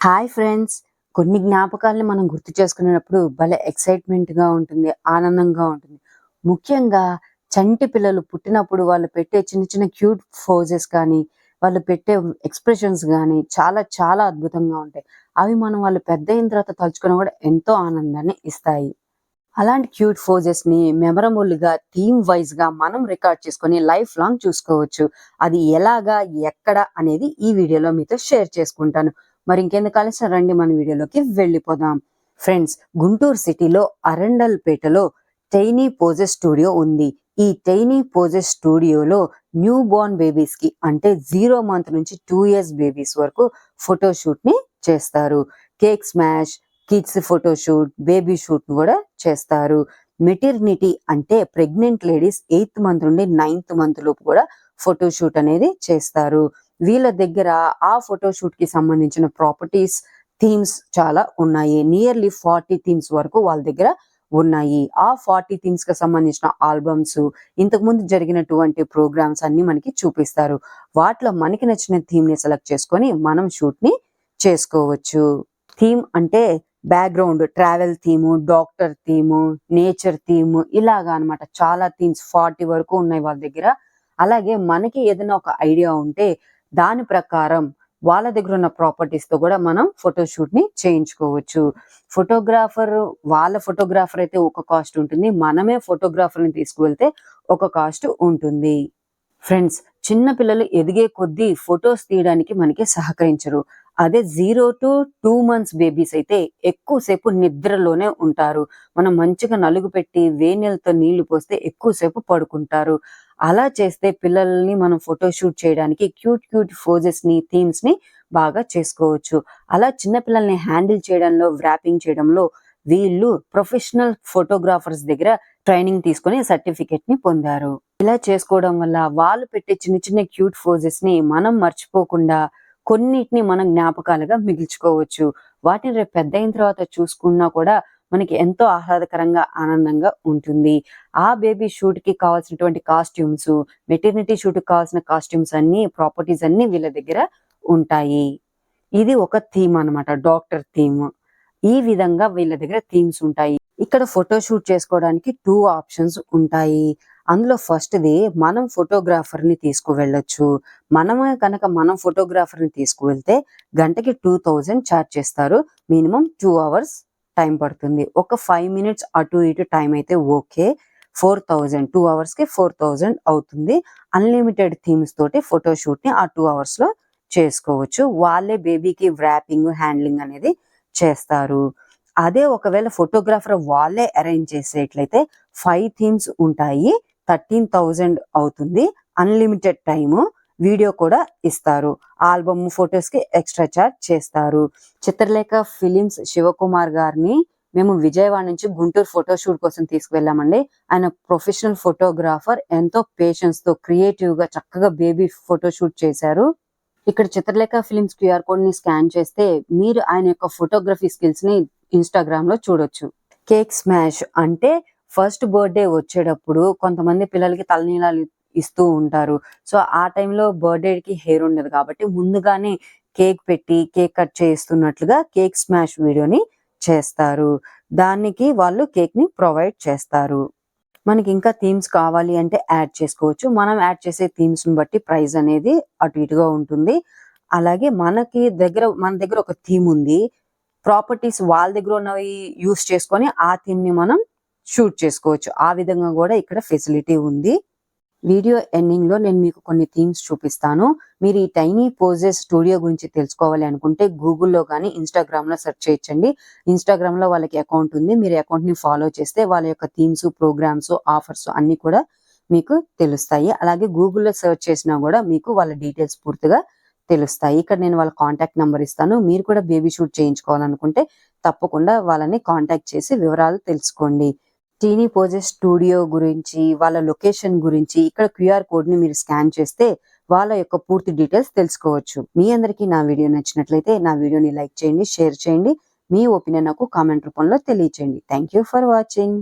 Hi friends. కొన్ని జ్ఞాపకాలను మనం గుర్తు చేసుకునేటప్పుడు భలే ఎక్సైట్మెంట్గా ఉంటుంది ఆనందంగా ఉంటుంది. ముఖ్యంగా చంటి పిల్లలు పుట్టినప్పుడు వాళ్ళు పెట్టే చిన్న చిన్న క్యూట్ ఫోజెస్ కానీ వాళ్ళు పెట్టే ఎక్స్ప్రెషన్స్ కానీ చాలా చాలా అద్భుతంగా ఉంటాయి. అవి మనం వాళ్ళు పెద్ద అయిన తర్వాత తలుచుకున్న కూడా ఎంతో ఆనందాన్ని ఇస్తాయి. అలాంటి క్యూట్ ఫోజెస్ని మెమరబుల్గా థీమ్ వైజ్గా మనం రికార్డ్ చేసుకొని లైఫ్ లాంగ్ చూసుకోవచ్చు. అది ఎలాగా ఎక్కడ అనేది ఈ వీడియోలో మీతో షేర్ చేసుకుంటాను. మరి ఇంకెందుకు ఆలస్యం? రండి మన వీడియోలోకి వెళ్ళిపోదాం. ఫ్రెండ్స్ గుంటూరు సిటీలో అరండల్పేటలో టైనీ పోజెస్ స్టూడియో ఉంది. ఈ టైనీ పోజెస్ స్టూడియోలో న్యూ బోర్న్ బేబీస్కి అంటే జీరో మంత్ నుంచి టూ ఇయర్స్ బేబీస్ వరకు ఫోటోషూట్ని చేస్తారు. Cake smash kids photoshoot baby shoot కూడా చేస్తారు. మెటర్నిటీ అంటే ప్రెగ్నెంట్ లేడీస్ ఎయిత్ మంత్ నుండి నైన్త్ మంత్ లోపు కూడా ఫోటోషూట్ అనేది చేస్తారు. వీళ్ళ దగ్గర ఆ ఫోటోషూట్కి సంబంధించిన ప్రాపర్టీస్ థీమ్స్ చాలా ఉన్నాయి. నియర్లీ ఫార్టీ థీమ్స్ వరకు వాళ్ళ దగ్గర ఉన్నాయి. ఆ ఫార్టీ థీమ్స్కి సంబంధించిన ఆల్బమ్స్ ఇంతకు ముందు జరిగినటువంటి ప్రోగ్రామ్స్ అన్ని మనకి చూపిస్తారు. వాటిలో మనకి నచ్చిన థీమ్ని సెలెక్ట్ చేసుకొని మనం షూట్ని చేసుకోవచ్చు. థీమ్ అంటే background travel theme doctor theme nature theme ఇలాగా అన్నమాట. చాలా థీమ్స్ ఫార్టీ వరకు ఉన్నాయి వాళ్ళ దగ్గర. అలాగే మనకి ఏదైనా ఒక ఐడియా ఉంటే దాని ప్రకారం వాళ్ళ దగ్గర ఉన్న ప్రాపర్టీస్తో కూడా మనం ఫోటోషూట్ని చేయించుకోవచ్చు. ఫోటోగ్రాఫర్ వాళ్ళ ఫోటోగ్రాఫర్ అయితే ఒక కాస్ట్ ఉంటుంది. మనమే ఫోటోగ్రాఫర్ని తీసుకువెళ్తే ఒక కాస్ట్ ఉంటుంది. ఫ్రెండ్స్ చిన్న పిల్లలు ఎదిగే కొద్దీ ఫొటోస్ తీయడానికి మనకి సహకరించరు. అదే zero to two months babies అయితే ఎక్కువసేపు నిద్రలోనే ఉంటారు. మనం మంచిగా నలుగు పెట్టి వేనెలతో నీళ్ళు పోస్తే ఎక్కువసేపు పడుకుంటారు. అలా చేస్తే పిల్లల్ని మనం ఫోటో షూట్ చేయడానికి క్యూట్ క్యూట్ ఫోజెస్ని థీమ్స్ని బాగా చేసుకోవచ్చు. అలా చిన్న పిల్లల్ని హ్యాండిల్ చేయడంలో వ్రాపింగ్ చేయడంలో వీళ్ళు ప్రొఫెషనల్ ఫోటోగ్రాఫర్స్ దగ్గర ట్రైనింగ్ తీసుకొని సర్టిఫికెట్ని పొందారు. ఇలా చేసుకోవడం వల్ల వాళ్ళు పెట్టే చిన్న చిన్న క్యూట్ ఫోజెస్ని మనం మర్చిపోకుండా కొన్నిటిని మనం జ్ఞాపకాలుగా మిగిల్చుకోవచ్చు. వాటిని రేపు పెద్ద అయిన తర్వాత చూసుకున్నా కూడా మనకి ఎంతో ఆహ్లాదకరంగా ఆనందంగా ఉంటుంది. ఆ బేబీ షూట్కి కావాల్సినటువంటి కాస్ట్యూమ్స్ మెటర్నిటీ షూట్కి కావాల్సిన కాస్ట్యూమ్స్ అన్ని ప్రాపర్టీస్ అన్ని వీళ్ళ దగ్గర ఉంటాయి. ఇది ఒక థీమ్ అన్నమాట డాక్టర్ థీమ్. ఈ విధంగా వీళ్ళ దగ్గర థీమ్స్ ఉంటాయి. ఇక్కడ ఫోటో షూట్ చేసుకోవడానికి టూ ఆప్షన్స్ ఉంటాయి. అందులో ఫస్ట్ది మనం ఫోటోగ్రాఫర్ని తీసుకువెళ్ళొచ్చు. మనమే కనుక మనం ఫోటోగ్రాఫర్ని తీసుకువెళ్తే గంటకి టూ థౌజండ్ ఛార్జ్ చేస్తారు. మినిమం టూ అవర్స్ టైం పడుతుంది. ఒక ఫైవ్ మినిట్స్ అటు ఇటు టైం అయితే ఓకే. ఫోర్ థౌజండ్ టూ అవర్స్కి ఫోర్ థౌజండ్ అవుతుంది. అన్లిమిటెడ్ థీమ్స్ తోటి ఫోటోషూట్ని ని ఆ టూ అవర్స్లో చేసుకోవచ్చు. వాళ్ళే బేబీకి వ్రాపింగ్ హ్యాండ్లింగ్ అనేది చేస్తారు. అదే ఒకవేళ ఫోటోగ్రాఫర్ వాళ్ళే అరేంజ్ చేసేట్లయితే ఫైవ్ థీమ్స్ ఉంటాయి. థర్టీన్ థౌజండ్ అవుతుంది. Unlimited time. వీడియో కూడా ఇస్తారు. ఆల్బమ్ ఫొటోస్కి ఎక్స్ట్రా చార్జ్ చేస్తారు. చిత్రలేఖ ఫిలిమ్స్ శివకుమార్ గారిని మేము విజయవాడ నుంచి గుంటూరు ఫోటో షూట్ కోసం తీసుకువెళ్ళామండి. ఆయన ప్రొఫెషనల్ ఫోటోగ్రాఫర్ ఎంతో పేషెన్స్తో క్రియేటివ్గా చక్కగా బేబీ ఫోటో షూట్ చేశారు. ఇక్కడ చిత్రలేఖ ఫిలిమ్స్ క్యూఆర్ కోడ్ని స్కాన్ చేస్తే మీరు ఆయన యొక్క ఫోటోగ్రఫీ స్కిల్స్ని ఇన్స్టాగ్రామ్లో చూడొచ్చు. కేక్ స్మాష్ అంటే ఫస్ట్ బర్త్డే వచ్చేటప్పుడు కొంతమంది పిల్లలకి తలనీలాలు ఇస్తూ ఉంటారు. సో ఆ టైంలో బర్త్డేకి హెయిర్ ఉండదు కాబట్టి ముందుగానే కేక్ పెట్టి కేక్ కట్ చేస్తున్నట్లుగా కేక్ స్మాష్ వీడియోని చేస్తారు. దానికి వాళ్ళు కేక్ని ప్రొవైడ్ చేస్తారు. మనకి ఇంకా థీమ్స్ కావాలి అంటే యాడ్ చేసుకోవచ్చు. మనం యాడ్ చేసే థీమ్స్ని బట్టి ప్రైస్ అనేది అటు ఇటుగా ఉంటుంది. అలాగే మనకి దగ్గర మన దగ్గర ఒక థీమ్ ఉంది. ప్రాపర్టీస్ వాళ్ళ దగ్గర ఉన్నవి యూస్ చేసుకొని ఆ థీమ్ని మనం షూట్ చేసుకోవచ్చు. ఆ విధంగా కూడా ఇక్కడ ఫెసిలిటీ ఉంది. వీడియో ఎండింగ్లో నేను మీకు కొన్ని థీమ్స్ చూపిస్తాను. మీరు ఈ టైనీ పోజెస్ స్టూడియో గురించి తెలుసుకోవాలి అనుకుంటే గూగుల్లో కానీ ఇన్స్టాగ్రామ్లో సెర్చ్ చేయొచ్చండి. ఇన్స్టాగ్రామ్లో వాళ్ళకి అకౌంట్ ఉంది. మీరు అకౌంట్ని ఫాలో చేస్తే వాళ్ళ యొక్క థీమ్స్ ప్రోగ్రామ్స్ ఆఫర్స్ అన్ని కూడా మీకు తెలుస్తాయి. అలాగే గూగుల్లో సెర్చ్ చేసినా కూడా మీకు వాళ్ళ డీటెయిల్స్ పూర్తిగా తెలుస్తాయి. ఇక్కడ నేను వాళ్ళ కాంటాక్ట్ నెంబర్ ఇస్తాను. మీరు కూడా బేబీ షూట్ చేయించుకోవాలనుకుంటే తప్పకుండా వాళ్ళని కాంటాక్ట్ చేసి వివరాలు తెలుసుకోండి. టీనీ పోజెస్ స్టూడియో గురించి వాళ్ళ లొకేషన్ గురించి ఇక్కడ క్యూఆర్ కోడ్ని మీరు స్కాన్ చేస్తే వాళ్ళ యొక్క పూర్తి డీటెయిల్స్ తెలుసుకోవచ్చు. మీ అందరికీ నా వీడియో నచ్చినట్లయితే నా వీడియోని లైక్ చేయండి షేర్ చేయండి. మీ ఒపీనియన్ నాకు కామెంట్ రూపంలో తెలియచేయండి. Thank you for watching.